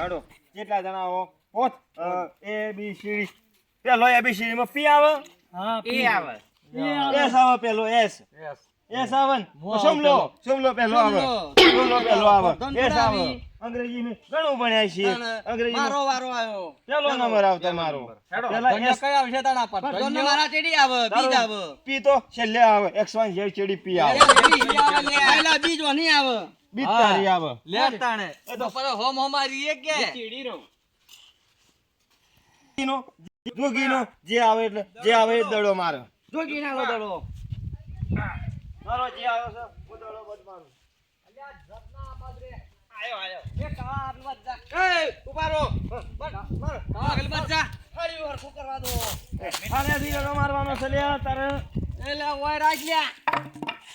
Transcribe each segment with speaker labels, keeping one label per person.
Speaker 1: હેડો. કેટલા જણા હો? પોત એ બી સી. પેલો એ બી સી. માં પી આવે?
Speaker 2: હા
Speaker 3: એ આવે.
Speaker 1: એસ આવે પેલો એસ. એસ. આવે ને? સમલો સમલો પેલો આવે. સમલો પેલો આવે. એસ આવે. અંગ્રેજી મેં ઘણું ભણ્યા છીએ. અંગ્રેજી
Speaker 3: મારો વારો આવ્યો.
Speaker 1: પેલો નંબર આવતો મારો. પેલા એસ.
Speaker 3: કઈ આવશે તાણા પર? ધન્ય મારા ચેડી આવે બીજ આવે.
Speaker 1: પી તો છેલ્લે આવે. એક્સ વાય ઝેડ ચડી પી આવે.
Speaker 3: પહેલા બીજ નહીં આવે.
Speaker 1: બીજ તારી આવે.
Speaker 3: લે તાણે. તો પર હોમ હોમારી એ કે?
Speaker 1: જોગીનો જોગીનો જે આવે એટલે જે આવે એ દડો મારે.
Speaker 3: જોગી નાલો દડો.
Speaker 1: મારો જે આવ્યો છે હું દડો બધ મારું
Speaker 3: આયો આયો. એ કાવા આગળ જા. એ ઉભારો કાવા આગળ વધ જા. ફરી વાર શું કરવા દો?
Speaker 1: આનેથી દડો મારવાનો છે લ્યા તારે.
Speaker 3: એટલે ઓય રાજ લ્યા.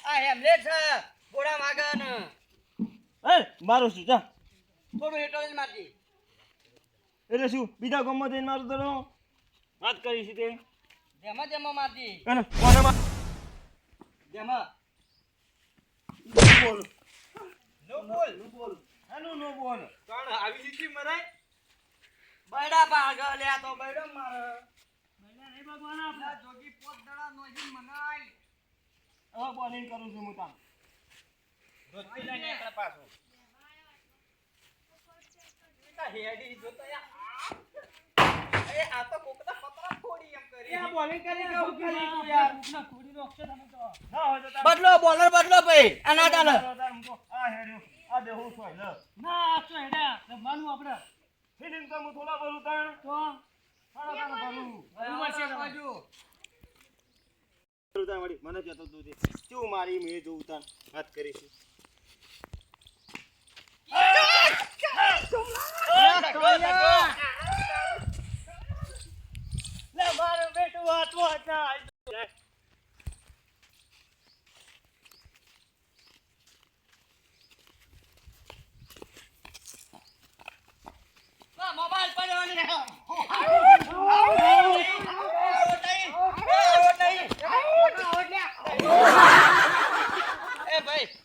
Speaker 3: આ એમ લે છે ઘોડા માગન.
Speaker 1: એ મારું શું જા.
Speaker 3: થોડું હેઠો જ મારજી.
Speaker 1: એટલે શું બીજા ગામમાં જઈને મારું તો વાત કરી છે તે.
Speaker 3: જેમાં જેમાં મારજી.
Speaker 1: અને કોને માર
Speaker 3: જેમાં.
Speaker 1: બોલ.
Speaker 3: નો બોલ.
Speaker 1: નું બોલ. એનું નો બોલ.
Speaker 3: કોણ આવી લીધી મરાય? બૈડા ભાગ લે તો બૈડો મારે. જોગી પોત દડા નોજી મનાય.
Speaker 1: હવે બોલિંગ કરું છું હું તાર
Speaker 3: બદલો, બોલર બદલો ભાઈ. આ ચાલે.
Speaker 1: મને કહેતો તું શું મારી મેં જોઉં તાણ વાત કરીશું મારું બેટું હાથમાં હાથ ના આવી.
Speaker 3: મોબાઈલ પડ્યો એ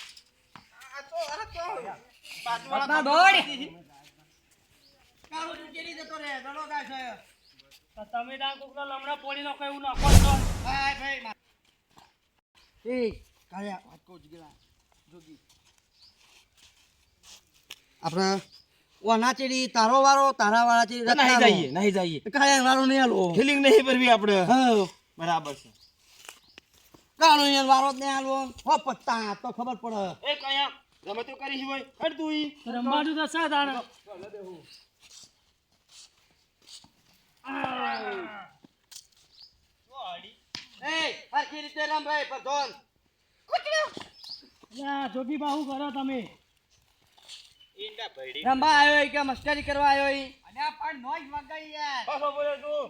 Speaker 1: આવો છી, આવો છી.
Speaker 3: મારવા તો બોલો સીટ ઉપર થઈને જ ના કરવાનું હતા ને.
Speaker 1: આવો છી. ના ચાલે, આવો છી.
Speaker 3: માં બાયની સોગન મો આઉટ થઈ જા આઉટ ના ના માં બાયની સોગન આઉટ નહીં યાર
Speaker 1: નાનો છોકરાને કોઈ બાયની છોકરાને કોઈ લે
Speaker 3: આઉટ છે મુનો કોઈ આઉટ છે મુનો છે મુનો છે
Speaker 1: બસ
Speaker 3: ના દોડ કાળો ચૂચેલી જતો રે દડો ગાય છે
Speaker 2: તમે ત્યાં કોકના લમણા પોણી નાખો એવું નાખો છો
Speaker 3: ભાઈ ભાઈ એ કાયા વાત જગલા જોગી આપણે ઓના ચેડી તારો વારો તારા વાળા ચેડી
Speaker 1: નહીં જઈએ નહીં જઈએ
Speaker 3: વારો નહીં આલો
Speaker 1: ફિલિંગ નહીં ભરવી આપણે બરાબર છે
Speaker 3: કાળો વારો જ નહીં આલો હો પત્તા તો ખબર પડે
Speaker 1: એ કયા ગમે તો કરીશ હોય હટ તું ઈ.
Speaker 2: રમવાનું તો સા દાણ
Speaker 3: એ હરખી રીતે રમ ભાઈ પ્રધોન
Speaker 2: યા જોગી બાહુ કરો તમે?
Speaker 3: આવ્યો કે મસ્કરી કરવા આવ્યો ઈ. અને આ પણ નોઈઝ વગાઈ યાર.
Speaker 1: બોલે તું.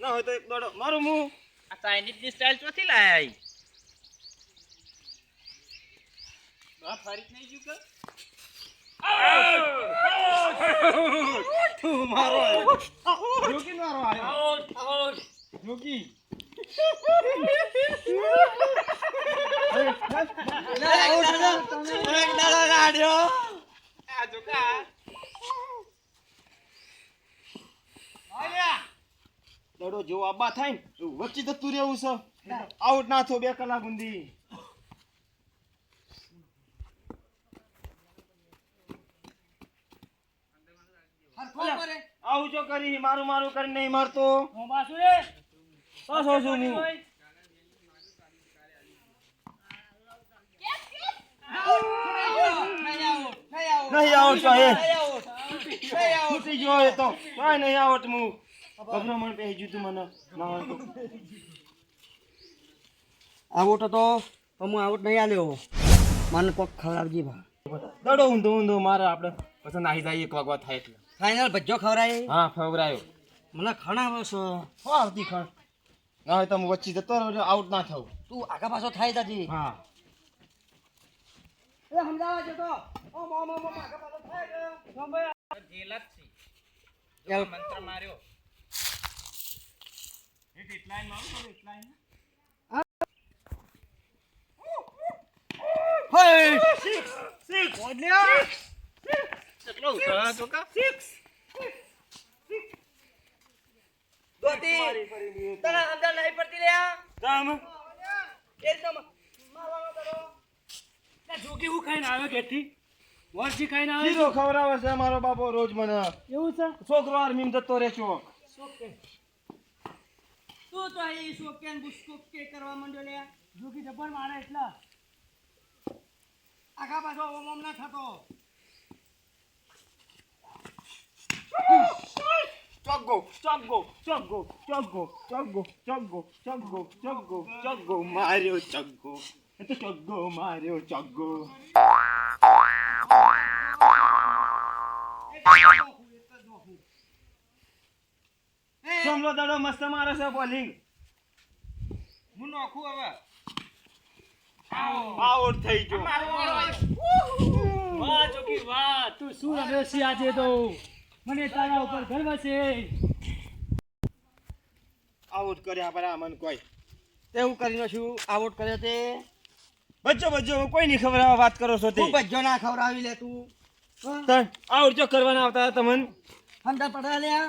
Speaker 1: ના હોય તો એક દોડો. મારું મું.
Speaker 3: આ ચાઇનીઝની સ્ટાઇલ ચોથી લાયા ઈ.
Speaker 1: તું મારો મારો આવ્યો જોગી દડો. જેવો આબા થાય વચ્ચે જતું રહેવું છે. આઉટ ના થો બે કલાક ઊંધી. આવું જો કરી મારું મારું કરી નહીં મારતો.
Speaker 2: બાસુ રે?
Speaker 1: પાછો છું હું? નહીં ગયો એ તો. કાંઈ નહીં આવડ હું. ગભરામણ પહેરી તું મને ના તો.
Speaker 3: આઉટ હતો તો હું આઉટ નહીં આલ્યો મને કોક ખરાબજી ભા.
Speaker 1: દડો ઊંધો ઊંધો મારે આપણે. પછી નાહી જાય એક વાગવા થાય એટલે.
Speaker 3: ફાઈનલ ભજ્જો ખવરાય
Speaker 1: હા ખવરાયો
Speaker 3: મને ખણા બસ
Speaker 1: હો આવતી ખણ? ના હોય તો હું વચ્ચે જતો રહ્યો આઉટ ના થવું
Speaker 3: તું આગા પાછો થાય તાજી
Speaker 1: હા.
Speaker 3: એ સમજાવા જતો. ઓ મો મો મો આગા પાછો થાય ગયો જેલા જ છે મંત્ર માર્યો. એક એટલાઈન મારું તો એટલાઈન Hey! Six! Six! One, six!
Speaker 1: કેટલો ઉતરા તો કા
Speaker 3: ગોતી. તને સમજણ નહીં પડતી લ્યા
Speaker 1: કામ
Speaker 3: એ જ મારવાનો દડો.
Speaker 2: લે, જોગી હું ખાઈને આવ્યો ઘેરથી? વર્ષી ખાઈને આવ્યો
Speaker 1: સીધો ખવડાવે છે મારો બાપો રોજ મને.
Speaker 2: એવું છે?
Speaker 1: છોકરો આર્મી જતો રહે છો
Speaker 3: તું તો એ શોકે ને ગુસ્કો કરવા માંડ્યો લે?
Speaker 2: જોકી જબર મારે એટલા.
Speaker 3: આખા પાછો ઓમ ઓમ ના થતો.
Speaker 1: દાડો મસ્ત મારે છે બોલિંગ.
Speaker 3: હું નોખું હવે.
Speaker 1: આઉટ થઈ ગયો.
Speaker 2: વાહ જોગી વાહ. તું શું રમ્યો છે આજે તો? મને તારા ઉપર ગર્વ છે.
Speaker 1: આઉટ કર્યા પરા મન કોઈ.
Speaker 3: તેવું કરી છું આઉટ કર્યો તે?
Speaker 1: બચ્ચો બચ્ચો કોઈ નહીં ખબર વાત કરો છો તે?
Speaker 3: બચ્ચો ના ખવડાવી લે તું.
Speaker 1: આઉટ જો કરવાના આવતા તમને.
Speaker 3: અંદર પડા લ્યા.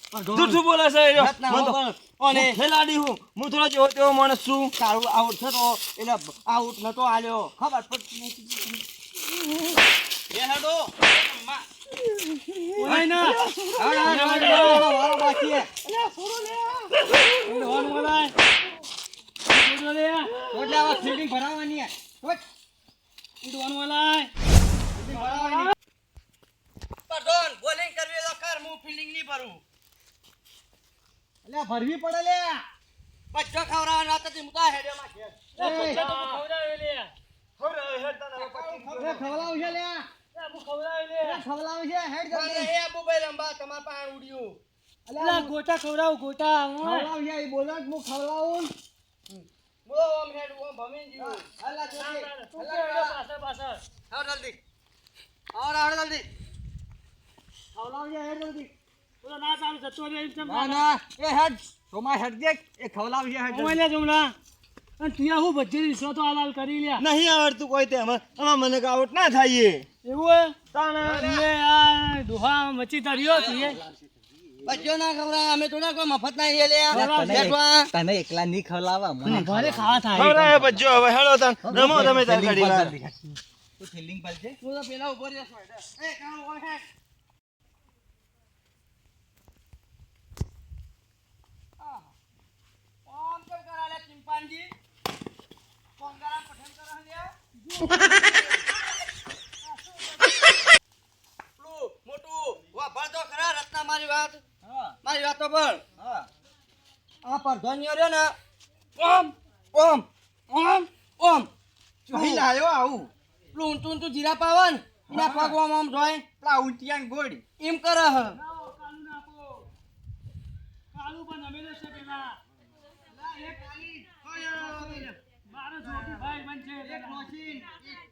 Speaker 1: જૂઠું બોલે છે અને ખેલાડી હું હું થોડો જેવો તેવો માણસ છું
Speaker 3: તારું આઉટ થતો એટલે આઉટ નતો આલ્યો ખબર
Speaker 4: પણ ભરાવાની
Speaker 3: ભરાવાની બોલિંગ કરવી તો કર હું ફિલ્ડિંગ નહીં ભરું
Speaker 4: લે ભરવી પડે
Speaker 3: લે. બચ્ચો ખવરાવા ના તતી મુતા હેડ્યો માં ઘેર.
Speaker 2: બચ્ચો તો ખવરાવે લે.
Speaker 4: ખવરાવે હેડ તને ખવરાવ
Speaker 2: છે લે. ખવરાવે લે.
Speaker 4: ખવરાવ છે હેડ જલ્દી.
Speaker 3: એ અબુ ભાઈ રંબા તમાર પાણ ઉડ્યું
Speaker 2: અલા ગોટા ખવરાવ ગોટા
Speaker 4: ખવરાવ યાર બોલા મુ ખવરાવું
Speaker 3: બોલો ઓમ હેડ ઓમ ભમીન જીવ
Speaker 2: અલા જલ્દી અલા પાછળ પાછળ.
Speaker 3: આવ જલ્દી. આવ આવ જલ્દી.
Speaker 4: ખવરાવ યાર હેડ જલ્દી.
Speaker 2: બોલો ના ચાલુ જતો રે એમ
Speaker 4: ના, ના. એ હેડ. સોમા હેડ દે. એ ખવડાવું હેડ.
Speaker 2: ઓય
Speaker 4: જલ્દી.
Speaker 2: અને તું હું ભજ્જની રિશ્વત તો હાલાલ કરી લ્યા.
Speaker 1: નહીં આવડતું કોઈ તે અમે અમે મને કે ના થાય
Speaker 2: એવું હે? તાણે. લે આ દુહા મચી તર્યો તું
Speaker 3: ના અમે કોઈ મફત ના એ લે બેઠવા
Speaker 4: તને એકલા નહીં ખવડાવવા મને
Speaker 2: ખાવા થાય.
Speaker 1: હવે હેડો તાન. રમો તમે તાર
Speaker 4: ફિલ્ડિંગ
Speaker 1: ઘડી
Speaker 4: પર
Speaker 1: વાર.
Speaker 4: જલ્દી. તું ફિલ્ડિંગ પર છે
Speaker 3: હું તો પેલા ઊભો રહેશો એ કામ ઓમ હેડ આહ. ઓમ કર કરા કરા લે મોટું વાપર તો ખરા રત્ના મારી વાત.
Speaker 4: હા.
Speaker 3: મારી વાતો પણ.
Speaker 4: હા.
Speaker 3: આ પરધોનીઓ રહ્યો ને ઓમ. ઓમ ઓમ. ઓમ.
Speaker 4: જોઈ લાયો આવું.
Speaker 3: પેલું ઊંચું ઊંચું જીરા પાવન એના પગ ઓમ ઓમ જોય
Speaker 4: પેલા ઉલટિયા ગોળ.
Speaker 3: એમ કરે હ.
Speaker 2: કાલું પણ પેલા. જોગી ભાઈ બનશે. એક મશીન એક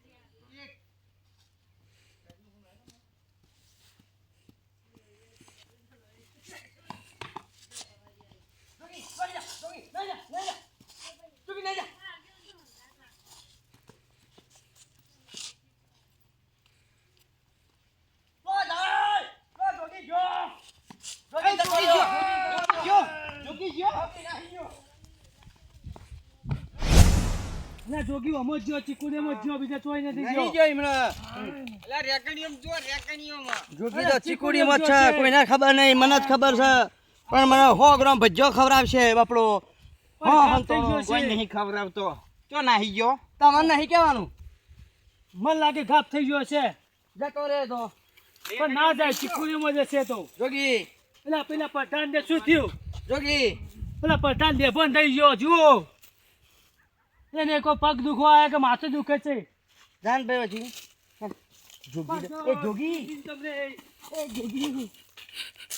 Speaker 2: જોગી અમો જો ચીકુ ને જ જો બીજા ચોય નથી
Speaker 3: નહીં
Speaker 2: જો
Speaker 3: જોઈ હમણાં.
Speaker 4: અલા રેકડીઓમ જો રેકડીઓમાં.
Speaker 3: જોગી તો ચીકુડી જ છે. કોઈને ખબર નહીં મને જ ખબર છે. પણ મને સો ગ્રામ ભજીયો ખવડાવશે બાપડો. હા,
Speaker 2: થઈ ગયો
Speaker 1: કોઈ. નહીં ખવડાવતો. તો નાહી ગયો.
Speaker 3: તમને નહીં કહેવાનું?
Speaker 2: મન લાગે ઘાપ થઈ ગયો છે.
Speaker 3: જતો રે તો.
Speaker 2: પણ ના જાય ચીકુડી જ છે તો.
Speaker 3: જોગી.
Speaker 2: પેલા પેલા પઠાણ ને શું થયું?
Speaker 3: જોગી.
Speaker 2: પેલા પઠાણ બેભાન થઈ ગયો જુઓ. એને કોઈ પગ દુખવા આવે કે માથું દુખે છે?
Speaker 3: જાન ભાઈ પછી. જોગી એ જોગી.
Speaker 2: તમને
Speaker 3: એ જોગી.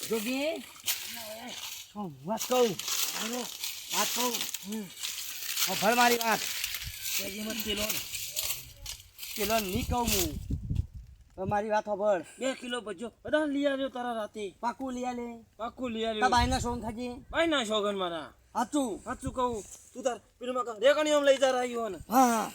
Speaker 3: જોગી. વાત કહું? વાત કહું? ભર મારી વાત. પેલો નહીં કહું હું. મારી વાત ખબર
Speaker 1: બે કિલો ભજો બધા લઈ આવ્યો તારા રાતે.
Speaker 3: પાકું લઈ લે
Speaker 1: પાકું લઈ આવ્યો.
Speaker 3: બાયના શોખ ખાજે
Speaker 1: ભાઈ ના શોગન મારા.
Speaker 3: હાચું.
Speaker 1: હાચું કહું. તું તાર પેલું માં રેકણીઓ લઈ જા રહ્યો ને
Speaker 3: હા.